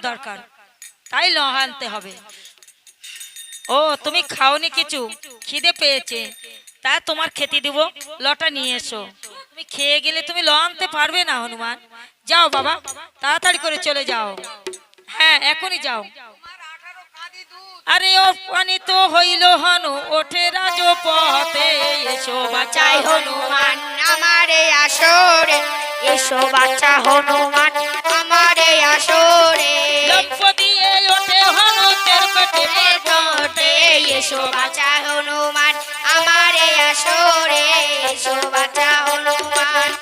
দরকার। তাই লোহা আনতে হবে। ও, তুমি খাওনি কিছু? খিদে পেয়েছে। তা তোমার খেতে দিব। লটা নিয়ে এসো। তুমি খেয়ে গেলে তুমি ল আনতে পারবে না, হনুমান। যাও বাবা, তাড়াতাড়ি করে চলে যাও। হ্যাঁ এখনই যাও। আরে, ও পানি তো হইল হনু, ওঠে রাজপথে এসো বাঁচাই হনুমান, আমারে আসরে। এসো বাচ্চা হনুমান শোভাচা হনুমান আমার আসরে শোভাচা হনুমান।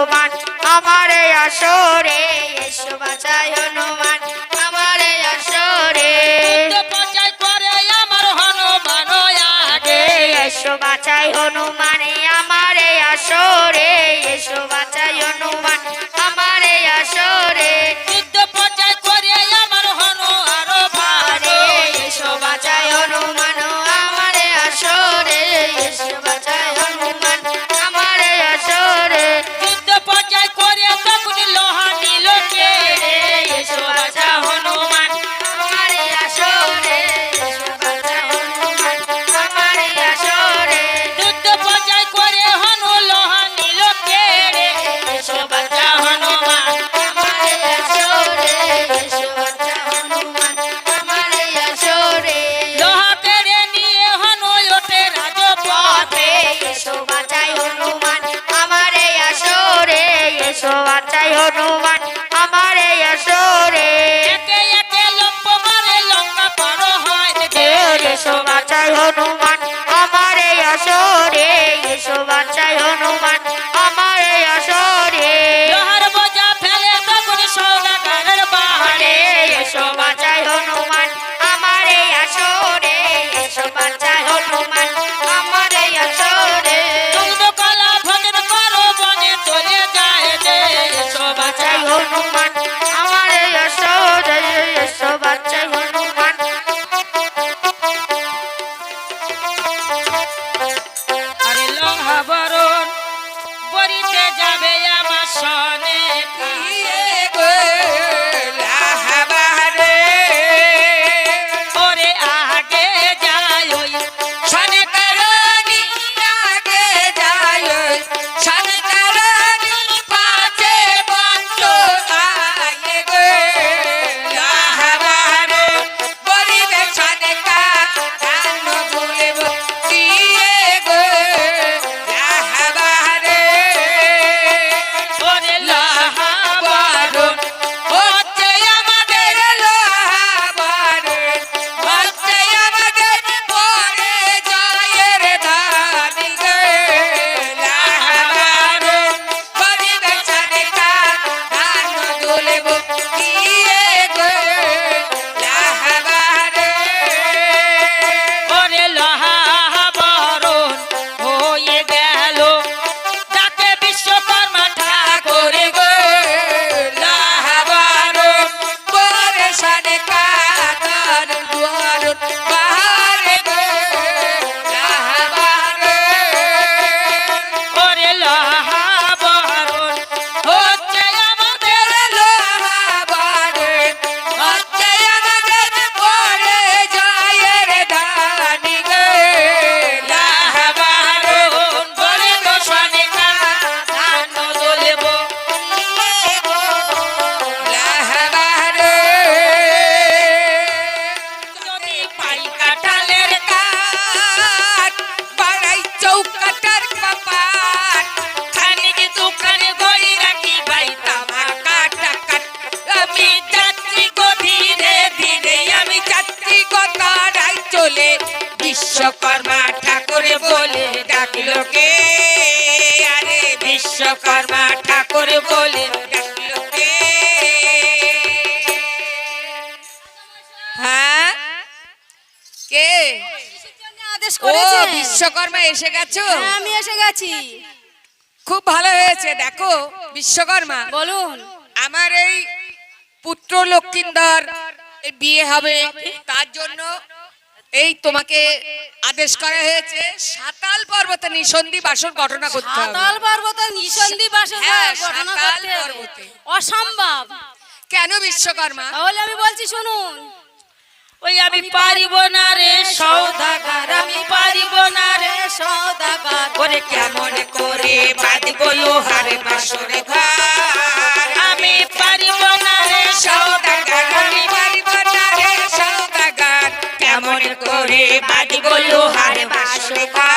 হনুমান আমারে আসরে এসো বাঁচাই হনুমান আমারে আসরে। বাঁচাই করে আমার হনুমান আগে। এসো বাঁচাই হনুমান আমারে আসরে এসো বাঁচাই হনুমান করেছেন বিশ্বকর্মা এসে গেছো? হ্যাঁ, আমি এসে গেছি। খুব ভালো হয়েছে দেখো বিশ্বকর্মা। বলুন। আমার এই পুত্র লক্ষিন্দর বিয়ে হবে। তার জন্য এই তোমাকে আদেশ করা হয়েছে সাতাল পর্বতে নিঃসন্ধি বাসন ঘটনা করতে হবে। সাতাল পর্বতে নিঃসন্ধি বাসে হ্যাঁ, ঘটনা করতে অসম্ভব। কেন বিশ্বকর্মা? তাহলে আমি বলছি শুনুন। ওই আমি পারিব না রে সৌদাগার আমি পারিব না রে সৌদাগার ওরে কেমন করে বাঁধব লোহার বাসরে ঘর। আমি পারিব না রে সৌদাগার আমি পারিব না রে সৌদাগার কেমন করে বাঁধব লোহার বাসরে ঘর।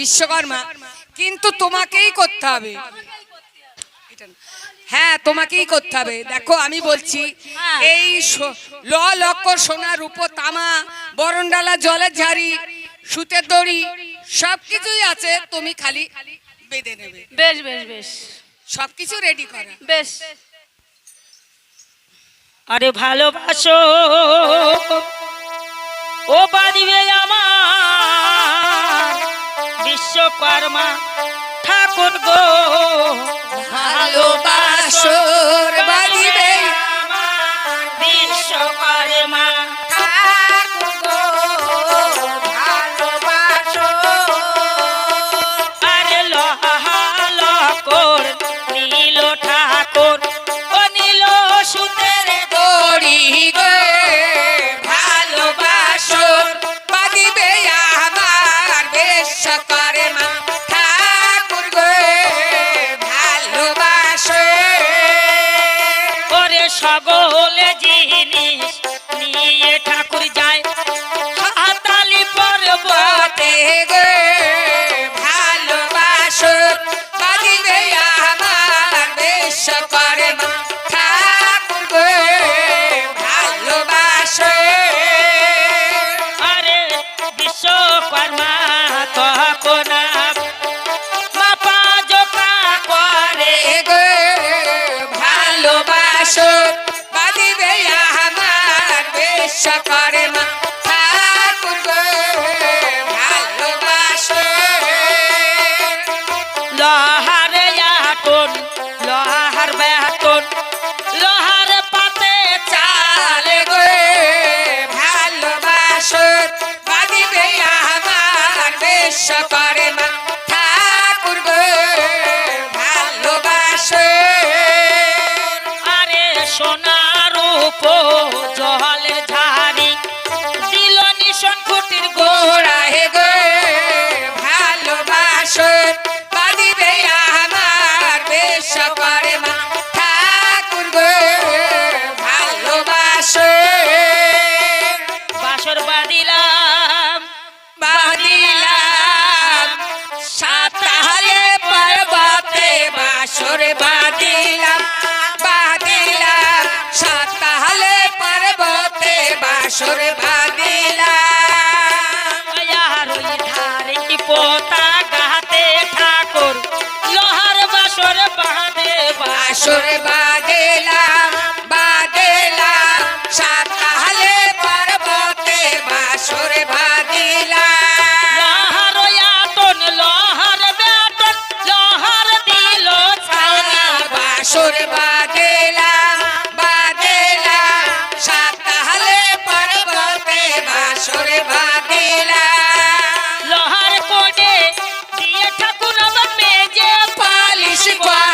বিশ্বকর্মা কিন্তু তোমাকেই করতে হবে। হ্যাঁ তোমাকেই করতে হবে। দেখো আমি বলছি। এই ল লক্ষ সোনা রূপ তামা বরণডালা জলের ঝাড়ি সুতের দড়ি সব কিছুই আছে তুমি খালি বেঁধে নেবে। বেশ বেশ বেশ। সবকিছু রেডি করা। বেশ। আরে ভালোবাসো ও বাড়িবে আমার বিশ্বকর্মা ঠাকুর গো। ভালোবাসো বাড়িবে বিশ্বকর্মা। সকলে জিনিস নিয়ে ঠাকুর 西瓜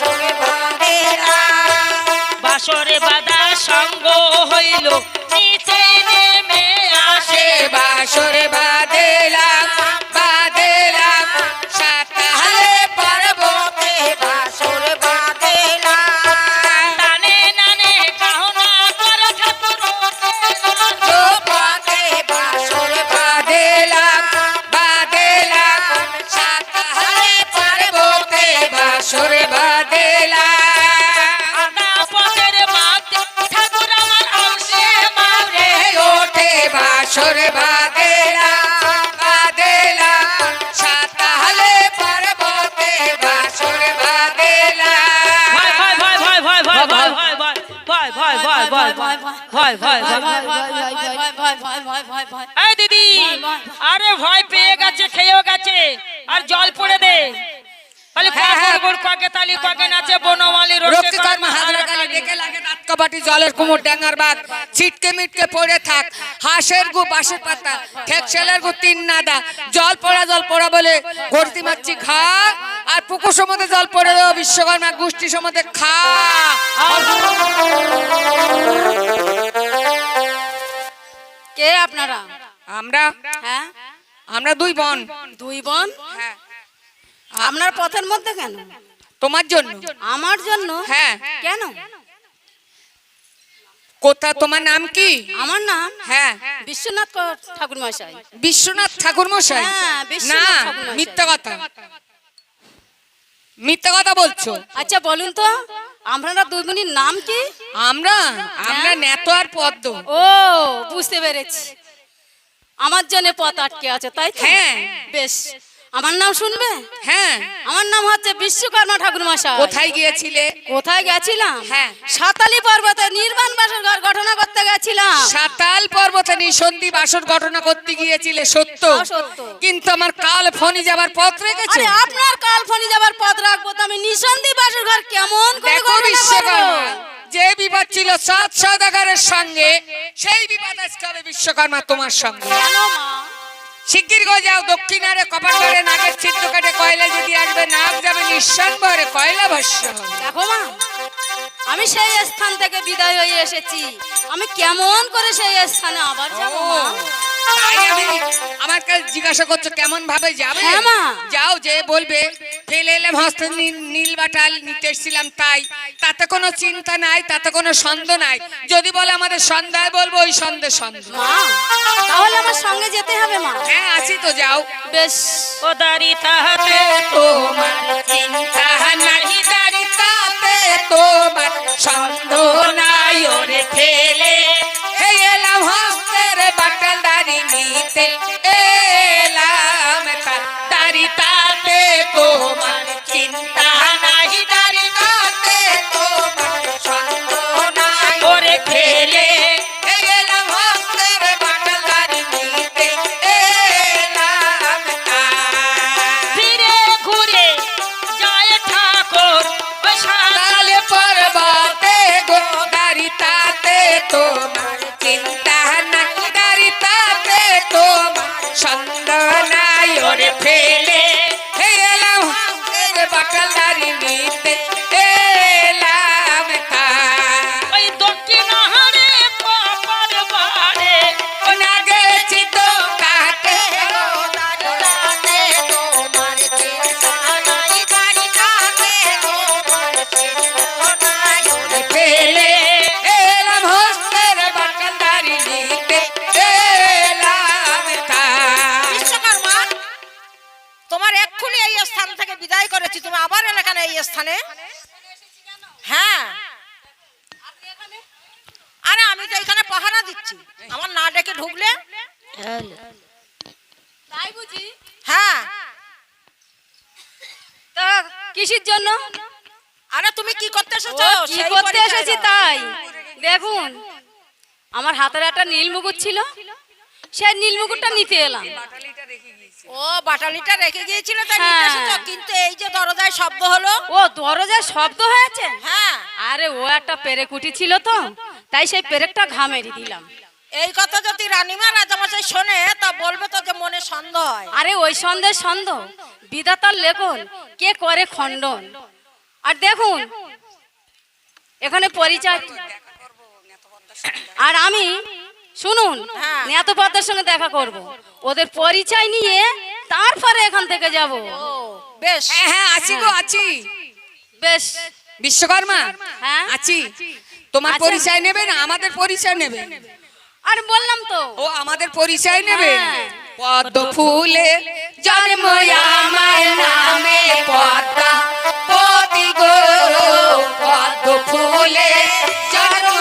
সঙ্গে ভয় আরে ভয় পেয়ে গেছে খেয়েও গেছে আর জল পড়ে দে জলের কুমোর ড্যাঙ্গার বাগ ছিটকে মিটকে পড়ে থাক হাঁসের গু বাঁশের পাতা গু তিন নাদা। জল পড়া জল পড়া বলে গর্তি মারছি খা আর পুকুর সমুদ্রে জল পড়ে দেবো বিশ্বকর্মা গোষ্ঠী সমুদ্রে খা। কে আপনারা? আমরা? হ্যাঁ? আমরা দুই বোন। দুই বোন? হ্যাঁ। আপনার পথের মধ্যে কেন? তোমার জন্য। আমার জন্য? হ্যাঁ। কেন? কোথা তোমার নাম কি? আমার নাম হ্যাঁ। বিশ্বনাথ ঠাকুর মশাই বিশ্বনাথ ঠাকুর মশাই হ্যাঁ, না মিথ্যা কথা। মিথ্যা কথা বলছো? আচ্ছা বলুন তো আমরা দুই বোনের নাম কি? আমরা? আমরা নেতো আর পদ্ম। ও বুঝতে পেরেছি। আমার জন্য পথ আটকে আছে তাই হ্যাঁ। বেশ। আমার নাম শুনবে? হ্যাঁ আমার নাম হচ্ছে বিশ্বকর্মা ঠাকুর মশাই কোথায় গিয়েছিলে? কোথায় গেছিলাম? হ্যাঁ। সাতালি পর্বতে নির্বাণ বাসর ঘর ঘটনা করতে গেছিলাম। সাতাল পর্বতে নিঃসন্ধি বাসর ঘটনা করতে গিয়েছিলে সত্য। সত্য। কিন্তু আমার কাল ফনি যাবার পথ রেখেছো? আরে আপনার কাল ফনি যাবার পথ রাখব তো আমি। নিঃসন্দি বাসর ঘর কেমন করে দেখো বিশ্বকর্মা যে বিবাদ ছিল সাত সৌদাগারের সঙ্গে সেই বিবাদ আজকে হবে বিশ্বকর্মা তোমার সঙ্গে? শিগগির গো যাও দক্ষিণারে কপাল করে নাকের ছিদ্র কাটে কয়লা যদি আসবে নাক যাবে নিঃসান ভরে কয়লা ভস্য দেখো মা আমি সেই স্থান থেকে বিদায় হয়ে এসেছি আমি কেমন করে সেই স্থানে আবার যাব মা? তাই আমি আমার কাছে জিজ্ঞাসা করছ কেমন ভাবে যাবে? হ্যাঁ, মা। যাও যে বলবে ফেলে এলাম হস্তে নীল- নীল বাটাল নিতে এসেছিলাম তাই। তাতে কোনো চিন্তা নাই তাতে কোনো সন্দেহ নাই। যদি বলে আমাদের সন্ধ্যায় বলব ওই সন্দেহ সন্দেহ মা তাহলে আমার সঙ্গে যেতে হবে মা। হ্যাঁ আছি তো যাও। বেশ। ও দাড়ি তাহাতে তোমার চিন্তা নাহি দাঁড়িতাতে তোমার সন্দেহ নাই। ওরে ফেলে হে এলাম হস্তের বাটাল নিতে এলাম তার দাড়িতাতে তোমার চিন্তা যে বিদায় করেছি। তুমি আবার এলে কেন এই স্থানে? হ্যাঁ। আরে আমি তো এখানে পাহারা দিচ্ছি। আমার না ডেকে ঢুকলে? তাই বুঝি? হ্যাঁ। তা কিসের জন্য? আরে তুমি কি করতে এসেছ? কি করতে এসেছি তাই। দেখুন আমার হাতের একটা নীল মুকুট ছিল। সেই নীল মুকুটটা নিতে এলাম। ও বাটালিটা রেখে গিয়েছিল তাই হ্যাঁ। নিতে এসেছ? কিন্তু এই যে দরজায় শব্দ হলো। ও দরজায় শব্দ হয়েছে? হ্যাঁ। আরে ও একটা পেরেকুটি ছিল তো তাই সেই পেরেকটা ঘামেরি দিলাম। এই কথা যদি রানীমা রাজামশাই শোনে তা বলবে তো যে মনে সন্দেহ হয়। আরে ওই সন্দেহ সন্দেহ। বিধাতার লেখন কে করে খণ্ডন? আর দেখুন এখানে পরিচয় আর আমি শুনুন হ্যাঁ। নেতপদ্মার সঙ্গে দেখা করব। ওদের পরিচয় নিয়ে তারপরে এখান থেকে যাব। বেশ। হ্যাঁ হ্যাঁ আছি গো আছি। বেশ। বিশ্বকর্মা হ্যাঁ? আছি। তোমার আচ্ছা। পরিচয় নেবে না? আমাদের পরিচয় নেবে। আর বললাম তো। ও আমাদের পরিচয় নেবে? হ্যাঁ। পদ্ম ফুলে জন্ম আমার নামে পদ্মা। পতি গো পদ্ম ফুলে জন্ম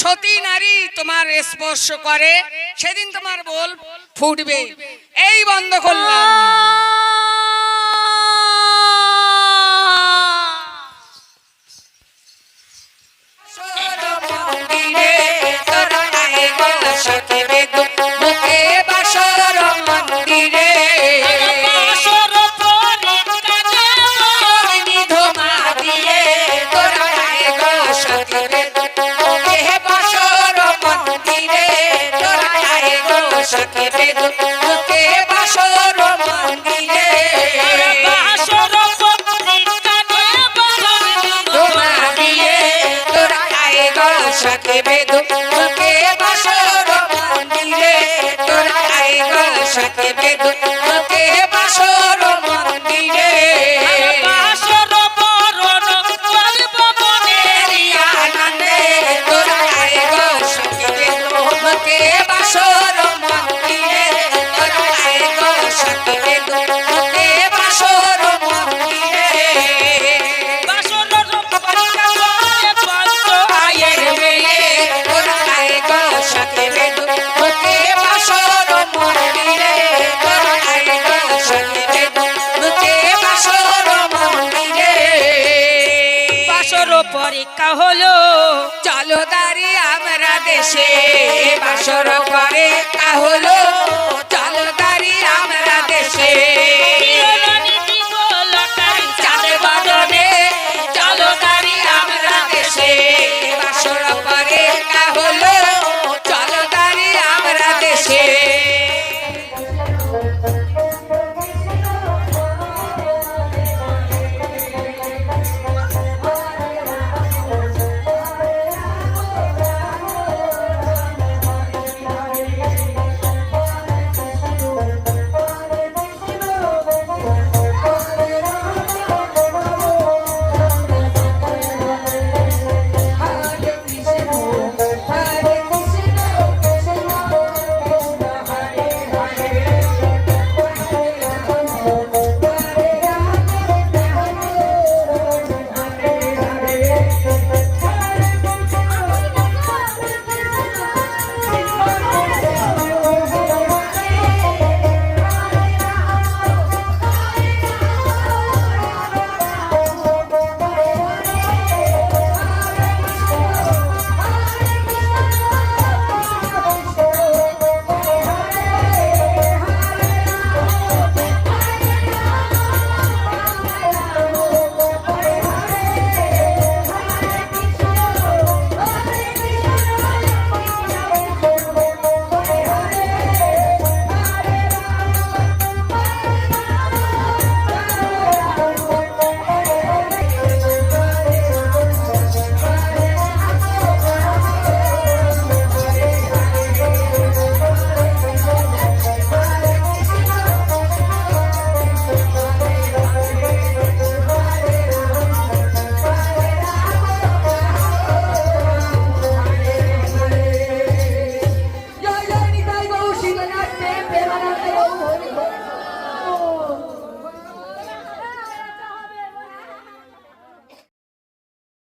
সতী নারী তোমার স্পর্শ করে সেদিন তোমার বল ফুটবে। এই বন্ধ করলাম। আমরা করে